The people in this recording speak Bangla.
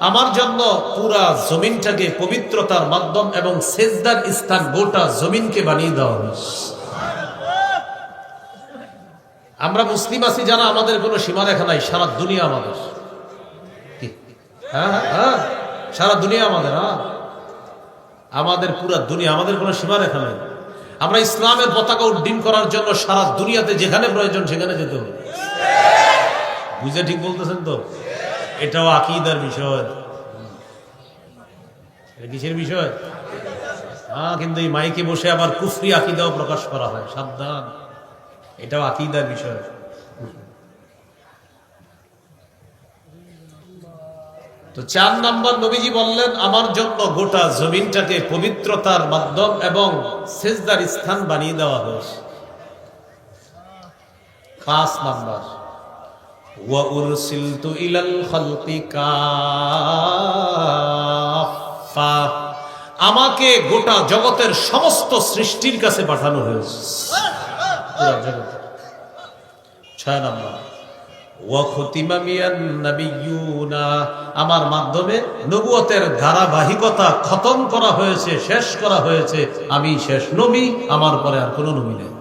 আমার জন্য পুরা জমিনটাকে পবিত্রতার মাধ্যম এবং সেজদার স্থান গোটা জমিনকে বানিয়ে দেওয়া হয়েছে আমরা মুসলিম আছি জানা আমাদের কোনো সীমারেখা নাই সারা দুনিয়া আমাদের। হ্যাঁ হ্যাঁ, হ্যাঁ সারা দুনিয়া আমাদের হ্যাঁ। আমাদের পুরা দুনিয়া আমাদের কোনো সীমারেখা নাই। আমরা ইসলামের পতাকা উড্ডীন করার জন্য সারা দুনিয়াতে যেখানে প্রয়োজন সেখানে যেতে হবে। বুঝে ঠিক বলতেছেন তো? এটাও আকিদার বিষয়। এটা কিসের বিষয়? হ্যাঁ কিন্তু এই মাইকে বসে আবার কুফরি আকিদাও প্রকাশ করা হয়। সাবধান। এটাও আকিদার বিষয়। তো চার নম্বর নবীজি বললেন আমার জন্য গোটা জমিনটাকে পবিত্রতার মাধ্যম এবং সেজদার স্থান বানিয়ে দেওয়া হয়েছে। পাঁচ নম্বর আমাকে গোটা জগতের সমস্ত সৃষ্টির কাছে পাঠানো হয়েছে। হ্যাঁ, হ্যাঁ। ছয় নম্বর আমার মাধ্যমে নবুয়তের ধারাবাহিকতা খতম করা হয়েছে, শেষ করা হয়েছে। আমি শেষ নবী, আমার পরে আর কোনো নবী নেই।